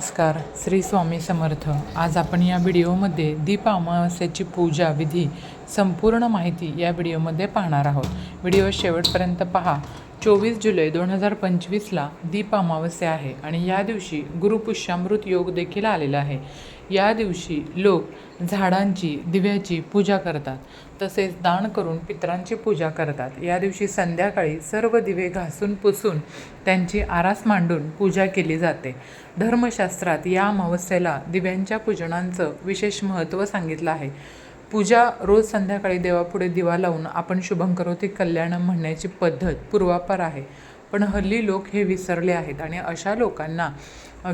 नमस्कार श्री स्वामी समर्थ. आज आपण या व्हिडिओमध्ये दीप अमावस्याची पूजा विधी संपूर्ण माहिती या व्हिडिओमध्ये पाहणार आहोत. व्हिडिओ शेवटपर्यंत पहा. चोवीस जुलै दोन हजार पंचवीसला दीप अमावस्या आहे आणि या दिवशी गुरुपुष्यामृत योग देखील आलेला आहे. या दिवशी लोक झाडांची दिव्याची पूजा करतात. तसेच दान करून पितरांची पूजा करतात. या दिवशी संध्याकाळी सर्व दिवे घासून पुसून त्यांची आरास मांडून पूजा केली जाते. धर्मशास्त्रात या अमावस्येला दिव्यांच्या पूजनांचं विशेष महत्त्व सांगितलं आहे. पूजा रोज संध्याकाळी देवापुढे दिवा लावून आपण शुभंकरोती कल्याणम म्हणण्याची पद्धत पूर्वापार आहे. पण हल्ली लोक हे विसरले आहेत आणि अशा लोकांना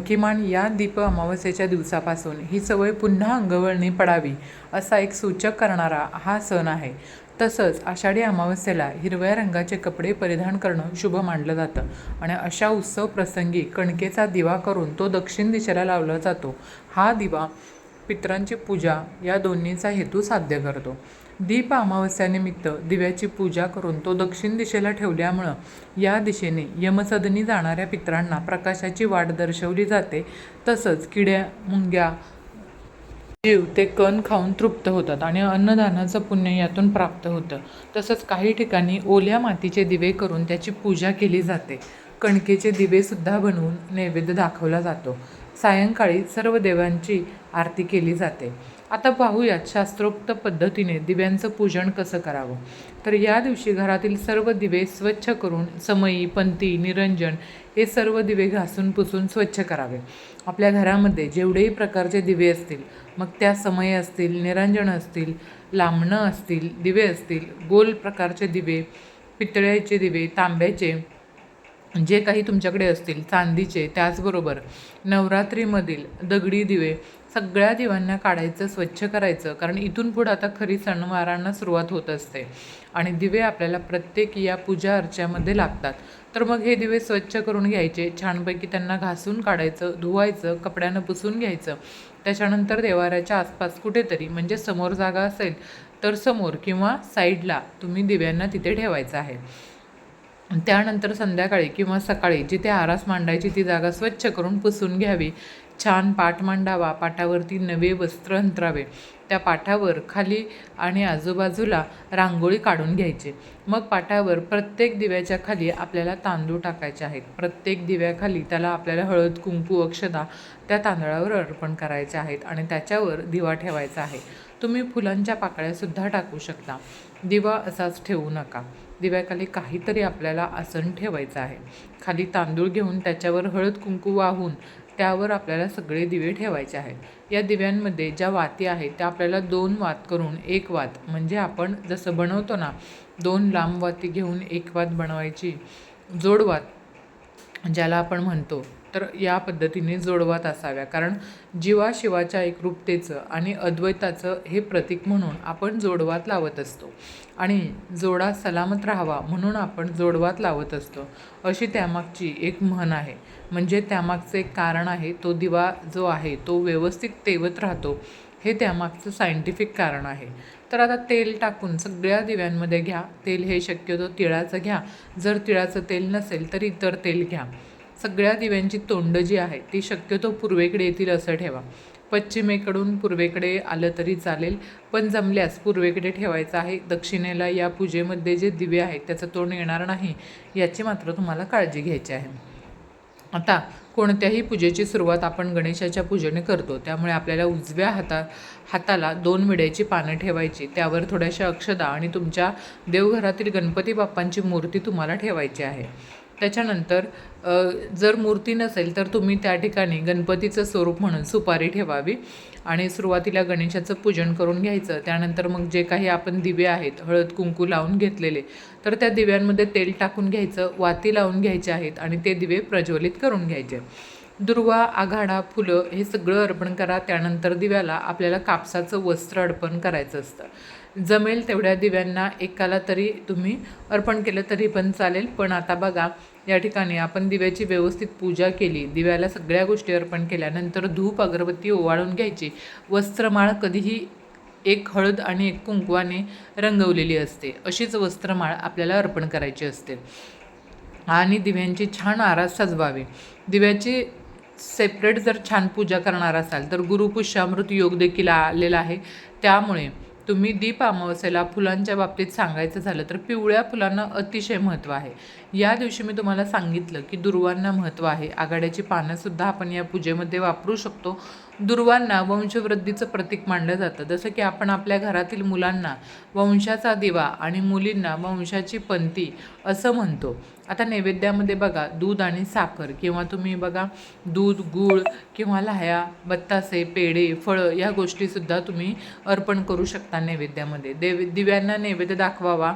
किमान या दीप अमावस्येच्या दिवसापासून ही सवय पुन्हा अंगवळणी पडावी असा एक सूचक करणारा हा सण आहे. तसंच आषाढी अमावस्येला हिरव्या रंगाचे कपडे परिधान करणं शुभ मानलं जातं आणि अशा उत्सव प्रसंगी कणकेचा दिवा करून तो दक्षिण दिशेला लावला जातो. हा दिवा पितरांची पूजा या दोन्हीचा हेतू साध्य करतो. दीप अमावस्यानिमित्त दिव्याची पूजा करून तो दक्षिण दिशेला ठेवल्यामुळं या दिशेने यमसदनी जाणाऱ्या पितरांना प्रकाशाची वाट दर्शवली जाते. तसंच किड्या मुंग्या जीव ते कण खाऊन तृप्त होतात आणि अन्नदानाचं पुण्य यातून प्राप्त होतं. तसंच काही ठिकाणी ओल्या मातीचे दिवे करून त्याची पूजा केली जाते. कणकेचे दिवेसुद्धा बनवून नैवेद्य दाखवला जातो. सायंकाळी सर्व देवांची आरती केली जाते. आता पाहूयात शास्त्रोक्त पद्धतीने दिव्यांचं पूजन कसं करावं. तर या दिवशी घरातील सर्व दिवे स्वच्छ करून समई पंती निरंजन हे सर्व दिवे घासून पुसून स्वच्छ करावे. आपल्या घरामध्ये जेवढेही प्रकारचे दिवे असतील मग त्या समय असतील निरंजन असतील लांबणं असतील दिवे असतील गोल प्रकारचे दिवे पितळ्याचे दिवे तांब्याचे जे काही तुमच्याकडे असतील चांदीचे त्याचबरोबर नवरात्रीमधील दगडी दिवे सगळ्या दिव्यांना काढायचं स्वच्छ करायचं. कारण इथून पुढं आता खरी सणवारांना सुरुवात होत असते. आणि दिवे आपल्याला प्रत्येक या पूजा अर्च्यामध्ये लागतात. तर मग हे दिवे स्वच्छ करून घ्यायचे. छानपैकी त्यांना घासून काढायचं धुवायचं कपड्यानं पुसून घ्यायचं. त्याच्यानंतर देवाऱ्याच्या आसपास कुठेतरी म्हणजे समोर जागा असेल तर समोर किंवा साईडला तुम्ही दिव्यांना तिथे ठेवायचं आहे. त्यानंतर संध्याकाळी किंवा सकाळी जिथे आरास मांडायची ती जागा स्वच्छ करून पुसून घ्यावी. छान पाट मांडावा पाटावरती नवे वस्त्र अंतरावे. त्या पाठावर खाली आणि आजूबाजूला रांगोळी काढून घ्यायची. मग पाटावर प्रत्येक दिव्याच्या खाली आपल्याला तांदूळ टाकायचे आहेत. प्रत्येक दिव्याखाली त्याला आपल्याला हळद कुंकू अक्षदा त्या तांदळावर अर्पण करायचे आहेत आणि त्याच्यावर दिवा ठेवायचा आहे. तुम्ही फुलांच्या पाकळ्यासुद्धा टाकू शकता. दिवा असाच ठेवू नका. दिव्याखाली काहीतरी आपल्याला आसन ठेवायचं आहे. खाली तांदूळ घेऊन त्याच्यावर हळद कुंकू वाहून त्यावर आपल्याला सगळे दिवे ठेवायचे आहेत. या दिव्यांमध्ये ज्या वाती आहेत त्या आपल्याला दोन वात करून एक वात म्हणजे आपण जसं बनवतो ना दोन लांब वाती घेऊन एक वात बनवायची जोडवात ज्याला आपण म्हणतो. तर या पद्धतीने जोडवात असाव्या. कारण जीवा शिवाच्या एकरूपतेचं आणि अद्वैताचं हे प्रतीक म्हणून आपण जोडवात लावत असतो. आणि जोडा सलामत राहावा म्हणून आपण जोडवात लावत असतो. अशी त्यामागची एक म्हण आहे. म्हणजे त्यामागचं एक कारण आहे तो दिवा जो आहे तो व्यवस्थित तेवत राहतो. हे त्यामागचं सायंटिफिक कारण आहे. तर आता तेल टाकून सगळ्या दिव्यांमध्ये घ्या. तेल हे शक्यतो तिळाचं घ्या. जर तिळाचं तेल नसेल तर इतर तेल घ्या. सगळ्या दिव्यांची तोंड जी आहे ती शक्यतो पूर्वेकडे येतील असं ठेवा. पश्चिमेकडून पूर्वेकडे आलं तरी चालेल पण जमल्यास पूर्वेकडे ठेवायचं आहे. दक्षिणेला या पूजेमध्ये जे दिवे आहेत त्याचं तोंड येणार नाही याची मात्र तुम्हाला काळजी घ्यायची आहे. आता कोणत्याही पूजेची सुरुवात आपण गणेशाच्या पूजेने करतो. त्यामुळे आपल्याला उजव्या हाता हाताला दोन विड्याची पानं ठेवायची त्यावर थोड्याशा अक्षदा आणि तुमच्या देवघरातील गणपती बाप्पांची मूर्ती तुम्हाला ठेवायची आहे. त्याच्यानंतर जर मूर्ती नसेल तर तुम्ही त्या ठिकाणी गणपतीचं स्वरूप म्हणून सुपारी ठेवावी आणि सुरुवातीला गणेशाचं पूजन करून घ्यायचं. त्यानंतर मग जे काही आपण दिवे आहेत हळद कुंकू लावून घेतलेले तर त्या दिव्यांमध्ये तेल टाकून घ्यायचं वाती लावून घ्यायचे आहेत आणि ते दिवे प्रज्वलित करून घ्यायचे. दुर्वा आघाडा फुलं हे सगळं अर्पण करा. त्यानंतर दिव्याला आपल्याला कापसाचं वस्त्र अर्पण करायचं असतं. जमेल तेवढ्या दिव्यांना एकाला तरी तुम्ही अर्पण केलं तरी पण चालेल. पण आता बघा या ठिकाणी आपण दिव्याची व्यवस्थित पूजा केली. दिव्याला सगळ्या गोष्टी अर्पण केल्यानंतर धूप अगरबत्ती ओवाळून घ्यायची. वस्त्रमाळ कधीही एक हळद आणि एक कुंकवाने रंगवलेली असते. अशीच वस्त्रमाळ आपल्याला अर्पण करायची असते. आणि दिव्यांची छान आरास सजवावी. दिव्याची सेपरेट जर छान पूजा करणार असाल तर गुरुपुष्यामृत योग देखील आलेला आहे. त्यामुळे तुम्ही दीप अमावस्येला फुलांच्या बाबतीत सांगायचं झालं तर पिवळ्या फुलांना अतिशय महत्त्व आहे. या दिवशी मी तुम्हाला सांगितलं की दुर्वांना महत्त्व आहे. आघाड्याची पानंसुद्धा आपण या पूजेमध्ये वापरू शकतो. दुर्वांना वंशवृद्धीचं प्रतीक मानलं जातं. जसं की आपण आपल्या घरातील मुलांना वंशाचा दिवा आणि मुलींना वंशाची पंथी असं म्हणतो. आता नैवेद्यामध्ये बघा दूध आणि साखर किंवा तुम्ही बघा दूध गूळ किंवा लाह्या बत्तासे पेढे फळं या गोष्टीसुद्धा तुम्ही अर्पण करू शकता नैवेद्यामध्ये. देव दिव्यांना नैवेद्य दाखवावा.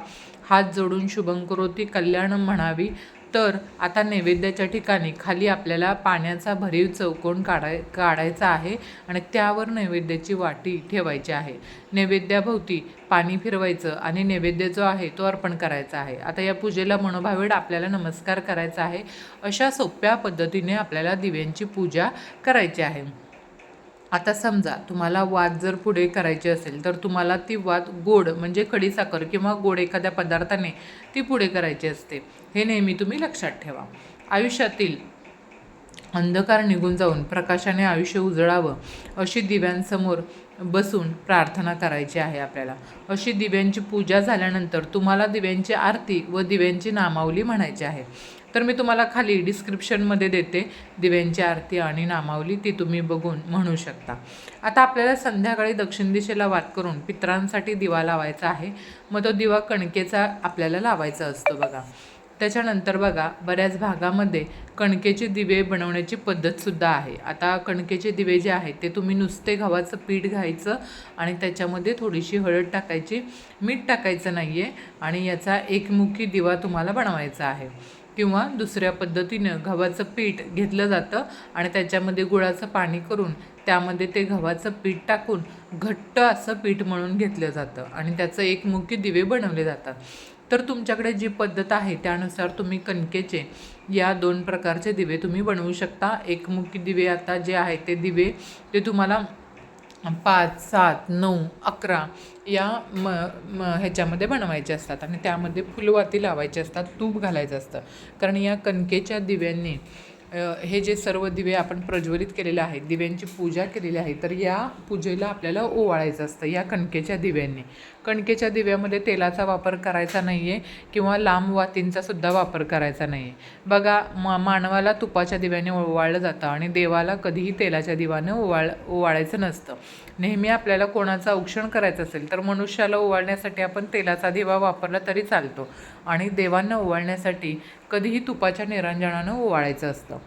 हात जोडून शुभंकरोती कल्याणम म्हणावी. तर आता नैवेद्याच्या ठिकाणी खाली आपल्याला पाण्याचा भरीव चौकोन काढाय काढायचा आहे आणि त्यावर नैवेद्याची वाटी ठेवायची आहे. नैवेद्याभोवती पाणी फिरवायचं आणि नैवेद्य जो आहे तो अर्पण करायचा आहे. आता या पूजेला मनोभावेड आपल्याला नमस्कार करायचा आहे. अशा सोप्या पद्धतीने आपल्याला दिव्यांची पूजा करायची आहे. आता समजा तुम्हाला वाद जर पुढे करायची असेल तर तुम्हाला ती वाद गोड म्हणजे खडीसाखर किंवा गोड एखाद्या पदार्थाने ती पुढे करायची असते. हे नेहमी तुम्ही लक्षात ठेवा. आयुष्यातील अंधकार निघून जाऊन प्रकाशाने आयुष्य उजळावं अशी दिव्यांसमोर बसून प्रार्थना करायची आहे आपल्याला. अशी दिव्यांची पूजा झाल्यानंतर तुम्हाला दिव्यांची आरती व दिव्यांची नामावली म्हणायची आहे. तर मी तुम्हाला खाली डिस्क्रिप्शनमध्ये देते. दिव्यांची आरती आणि नामावली ती तुम्ही बघून म्हणू शकता. आता आपल्याला संध्याकाळी दक्षिण दिशेला वात करून पितरांसाठी दिवा लावायचा आहे. मग तो दिवा कणकेचा आपल्याला लावायचा असतो बघा. त्याच्यानंतर बघा बऱ्याच भागामध्ये कणकेचे दिवे बनवण्याची पद्धतसुद्धा आहे. आता कणकेचे दिवे जे आहेत ते तुम्ही नुसते गव्हाचं पीठ घ्यायचं आणि त्याच्यामध्ये थोडीशी हळद टाकायची. मीठ टाकायचं नाही आहे आणि याचा एकमुखी दिवा तुम्हाला बनवायचा आहे. किंवा दुसऱ्या पद्धतीनं गव्हाचं पीठ घेतलं जातं आणि त्याच्यामध्ये गुळाचं पाणी करून त्यामध्ये ते गव्हाचं पीठ टाकून घट्ट असं पीठ म्हणून घेतलं जातं आणि त्याचं एकमुखी दिवे बनवले जातात. तर तुमच्याकडे जी पद्धत आहे त्यानुसार तुम्ही कणकेचे या दोन प्रकारचे दिवे तुम्ही बनवू शकता. एकमुखी दिवे आता जे आहे ते दिवे ते तुम्हाला पाच सात नऊ अकरा या म म ह्याच्यामध्ये बनवायचे असतात. आणि त्यामध्ये फुलवाती लावायचे असतात तूप घालायचं असतं. कारण या कणकेच्या दिव्यांनी हे जे सर्व दिवे आपण प्रज्वलित केलेले आहेत दिव्यांची पूजा केलेली आहे तर या पूजेला आपल्याला ओवाळायचं असतं या कणकेच्या दिव्यांनी. कणकेच्या दिव्यामध्ये तेलाचा वापर करायचा नाही आहे किंवा लांब वातींचा सुद्धा वापर करायचा नाही आहे बघा मा मानवाला तुपाच्या दिव्याने ओवाळलं जातं आणि देवाला कधीही तेलाच्या दिव्याने ओवाळ ओवाळायचं नसतं. नेहमी आपल्याला कोणाचं औक्षण करायचं असेल तर मनुष्याला ओवाळण्यासाठी आपण तेलाचा दिवा वापरला तरी चालतो. आणि देवांना ओवाळण्यासाठी कधीही तुपाच्या निरंजनानं ओवाळायचं असतं.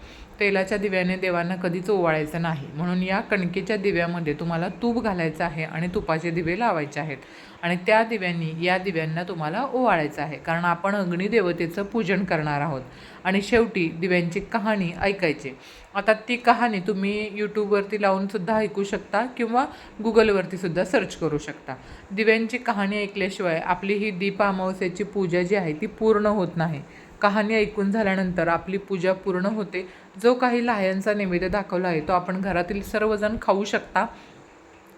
तेलाच्या दिव्याने देवांना कधीच ओवाळायचं नाही. म्हणून या कणकेच्या दिव्यामध्ये तुम्हाला तूप घालायचं आहे आणि तुपाचे दिवे लावायचे आहेत. आणि त्या दिव्यांनी या दिव्यांना तुम्हाला ओवाळायचं आहे. कारण आपण अग्निदेवतेचं पूजन करणार आहोत. आणि शेवटी दिव्यांची कहाणी ऐकायची. आता ती कहाणी तुम्ही यूट्यूबवरती लावूनसुद्धा ऐकू शकता किंवा गुगलवरती सुद्धा सर्च करू शकता. दिव्यांची कहाणी ऐकल्याशिवाय आपली ही दीप अमावस्याची पूजा जी आहे ती पूर्ण होत नाही. कहाणी ऐकून झाल्यानंतर आपली पूजा पूर्ण होते. जो काही लाह्यांचा नैवेद्य दाखवला आहे तो आपण घरातील सर्वजण खाऊ शकता.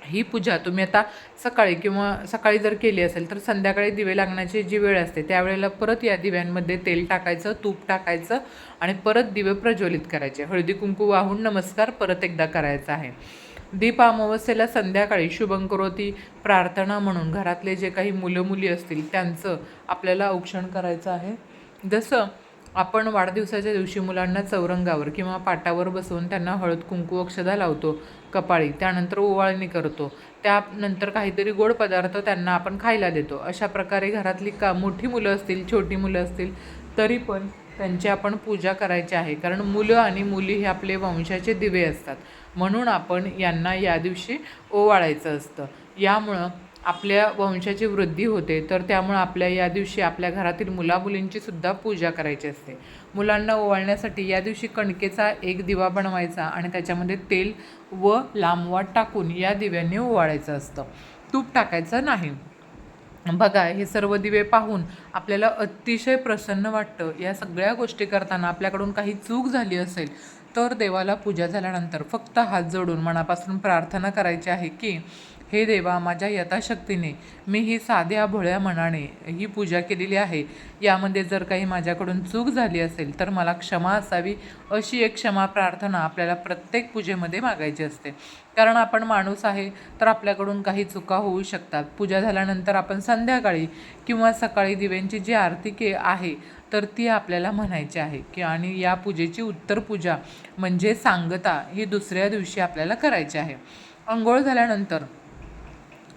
ही पूजा तुम्ही आता सकाळी किंवा सकाळी जर केली असेल तर संध्याकाळी दिवे लागण्याची जी वेळ असते त्यावेळेला परत या दिव्यांमध्ये तेल टाकायचं तूप टाकायचं आणि परत दिवे प्रज्वलित करायचे. हळदी कुंकू वाहून नमस्कार परत एकदा करायचा आहे. दीप अमावस्येला संध्याकाळी शुभंकरोती प्रार्थना म्हणून घरातले जे काही मुलं मुली असतील त्यांचं आपल्याला औक्षण करायचं आहे. जसं आपण वाढदिवसाच्या दिवशी मुलांना चौरंगावर किंवा पाटावर बसवून त्यांना हळद कुंकू अक्षदा लावतो कपाळी त्यानंतर ओवाळणी करतो. त्यानंतर काहीतरी गोड पदार्थ त्यांना आपण खायला देतो. अशा प्रकारे घरातली का मोठी मुलं असतील छोटी मुलं असतील तरी पण त्यांची आपण पूजा करायची आहे. कारण मुलं आणि मुली हे आपले वंशाचे दिवे असतात. म्हणून आपण यांना या दिवशी ओवाळायचं असतं. यामुळं आपल्या वंशाची वृद्धी होते तर त्यामुळं आपल्या या दिवशी आपल्या घरातील मुलामुलींची सुद्धा पूजा करायची असते. मुलांना ओवाळण्यासाठी या दिवशी कणकेचा एक दिवा बनवायचा आणि त्याच्यामध्ये तेल व लांबवाट टाकून या दिव्यांनी ओवाळायचं असतं. तूप टाकायचं नाही. बघा हे सर्व दिवे पाहून आपल्याला अतिशय प्रसन्न वाटतं. या सगळ्या गोष्टी करताना आपल्याकडून काही चूक झाली असेल तर देवाला पूजा झाल्यानंतर फक्त हात जोडून मनापासून प्रार्थना करायची आहे की हे देवा माझ्या यथाशक्तीने मी ही साध्या भोळ्या मनाने ही पूजा केलेली आहे. यामध्ये जर काही माझ्याकडून चूक झाली असेल तर मला क्षमा असावी अशी एक क्षमा प्रार्थना आपल्याला प्रत्येक पूजेमध्ये मागायची असते. कारण आपण माणूस आहे तर आपल्याकडून काही चुका होऊ शकतात. पूजा झाल्यानंतर आपण संध्याकाळी किंवा सकाळी दिव्यांची जी आरती के आहे तर ती आपल्याला म्हणायची आहे की आणि या पूजेची उत्तर पूजा म्हणजे सांगता ही दुसऱ्या दिवशी आपल्याला करायची आहे. आंघोळ झाल्यानंतर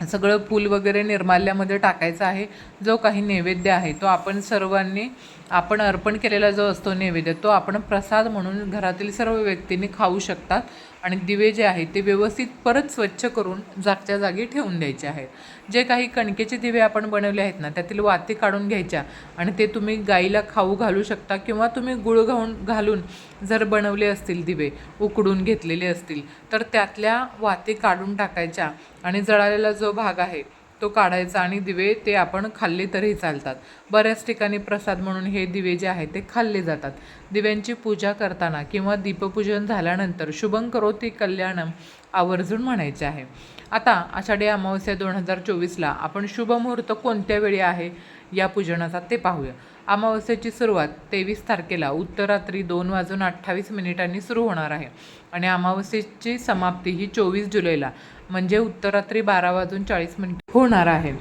सगळं फूल वगैरे निर्माल्यामध्ये टाकायचं आहे. जो काही नैवेद्य आहे तो आपण सर्वांनी आपण अर्पण केलेला जो असतो नैवेद्य तो आपण प्रसाद म्हणून घरातील सर्व व्यक्तींनी खाऊ शकतात. आणि दिवे जे आहेत ते व्यवस्थित परत स्वच्छ करून जागच्या जागी ठेवून द्यायचे आहेत. जे काही कणकेचे दिवे आपण बनवले आहेत ना त्यातील वाती काढून घ्यायच्या आणि ते तुम्ही गाईला खाऊ घालू शकता किंवा तुम्ही गुळ घाऊन घालून जर बनवले असतील दिवे उकडून घेतलेले असतील तर त्यातल्या वाती काढून टाकायच्या आणि जळालेला जो भाग आहे तो काढायचा आणि दिवे ते आपण खाल्ले तरी चालतात. बऱ्याच ठिकाणी प्रसाद म्हणून हे दिवे जे आहेत ते खाल्ले जातात. दिव्यांची पूजा करताना किंवा दीपपूजन झाल्यानंतर शुभं करोती कल्याणम आवर्जून म्हणायचे आहे. आता आषाढी अमावस्या दोन हजार चोवीसला आपण शुभ मुहूर्त कोणत्या वेळी आहे या पूजनाचा ते पाहूया. अमावस्येची सुरुवात तेवीस तारखेला उत्तरात्री दोन वाजून अठ्ठावीस मिनिटांनी सुरू होणार आहे. आणि अमावस्येची समाप्ती ही चोवीस जुलैला म्हणजे उत्तरात्री बारा वाजून चाळीस मिनिट होणार आहे.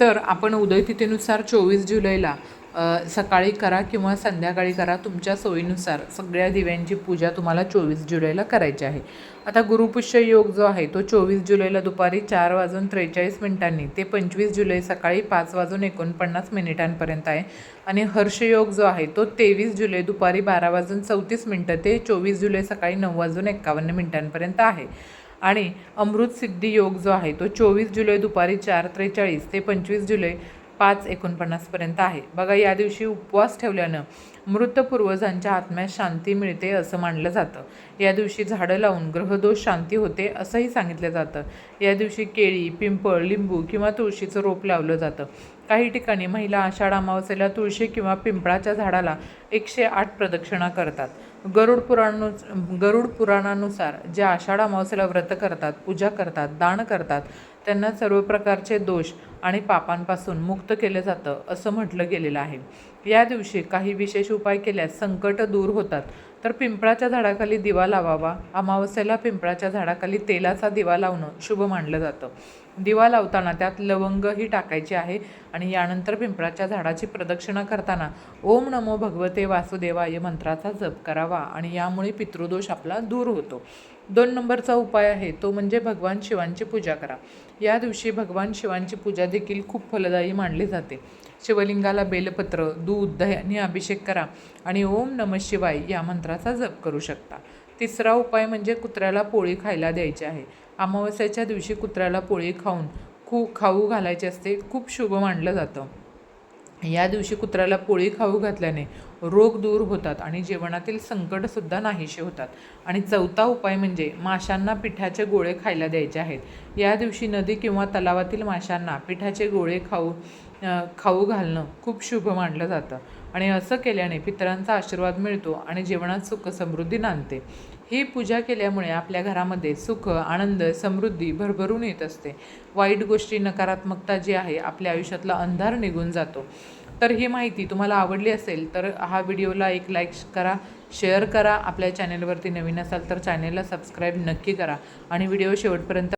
तर आपण उदयतिथीनुसार चोवीस जुलैला सकाळी करा किंवा संध्याकाळी करा तुमच्या सोयीनुसार सगळ्या दिव्यांची पूजा तुम्हाला चोवीस जुलैला करायची आहे. आता गुरुपुष्य योग जो आहे तो चोवीस जुलैला दुपारी चार वाजून त्रेचाळीस मिनिटांनी ते पंचवीस जुलै सकाळी पाच वाजून एकोणपन्नास मिनिटांपर्यंत आहे. आणि हर्षयोग जो आहे तो तेवीस जुलै दुपारी बारा वाजून चौतीस मिनटं ते चोवीस जुलै सकाळी नऊ वाजून एक्कावन्न मिनिटांपर्यंत आहे. आणि अमृत सिद्धी योग जो आहे तो चोवीस जुलै दुपारी चार त्रेचाळीस ते पंचवीस जुलै पाच एकोणपन्नासपर्यंत आहे. बघा या दिवशी उपवास ठेवल्यानं मृत पूर्वजांच्या आत्म्यास शांती मिळते असं मानलं जातं. या दिवशी झाडं लावून ग्रहदोष शांती होते असंही सांगितलं जातं. या दिवशी केळी पिंपळ लिंबू किंवा तुळशीचं रोप लावलं जातं. काही ठिकाणी महिला आषाढ अमावस्येला तुळशी किंवा पिंपळाच्या झाडाला एकशे आठ प्रदक्षिणा करतात. गरुड पुराणु गरुड पुराणानुसार जे आषाढ अमावस्येला व्रत करतात पूजा करतात दान करतात त्यांना सर्व प्रकारचे दोष आणि पापांपासून मुक्त केलं जातं असं म्हटलं गेलेलं आहे. या दिवशी काही विशेष उपाय केल्यास संकट दूर होतात. तर पिंपळाच्या झाडाखाली दिवा लावावा. अमावस्येला पिंपळाच्या झाडाखाली तेलाचा दिवा लावणं शुभ मानलं जातं. दिवा लावताना त्यात लवंगही टाकायची आहे आणि यानंतर पिंपळाच्या झाडाची प्रदक्षिणा करताना ओम नमो भगवते वासुदेवाय मंत्राचा जप करावा आणि यामुळे पितृदोष आपला दूर होतो. दोन नंबरचा उपाय आहे तो म्हणजे भगवान शिवांची पूजा करा. या दिवशी भगवान शिवांची पूजा देखील खूप फलदायी मानली जाते. शिवलिंगाला बेलपत्र दूध दह्याने अभिषेक करा आणि ओम नम शिवाय या मंत्राचा जप करू शकता. तिसरा उपाय म्हणजे कुत्र्याला पोळी खायला द्यायची आहे. अमावस्याच्या दिवशी कुत्र्याला पोळी खाऊन खूप खाऊ घालायची असते खूप शुभ मानलं जातं. या दिवशी कुत्र्याला पोळी खाऊ घातल्याने रोग दूर होतात आणि जेवणातील संकटसुद्धा नाहीसे होतात. आणि चौथा उपाय म्हणजे माशांना पिठाचे गोळे खायला द्यायचे आहेत. या दिवशी नदी किंवा तलावातील माशांना पिठाचे गोळे खाऊ खाऊ घालणं खूप शुभ मानलं जातं. आणि असं केल्याने पितरांचा आशीर्वाद मिळतो आणि जीवनात सुख समृद्धी नांदते. ही पूजा केल्यामुळे आपल्या घरामध्ये सुख आनंद समृद्धी भरभरून येत असते. वाईट गोष्टी नकारात्मकता जी आहे आपल्या आयुष्यातला अंधार निघून जातो. तर ही माहिती तुम्हाला आवडली असेल तर हा व्हिडिओला एक लाईक करा शेअर करा आपल्या चॅनेलवरती नवीन असाल तर चॅनेलला सबस्क्राईब नक्की करा. आणि व्हिडिओ शेवटपर्यंत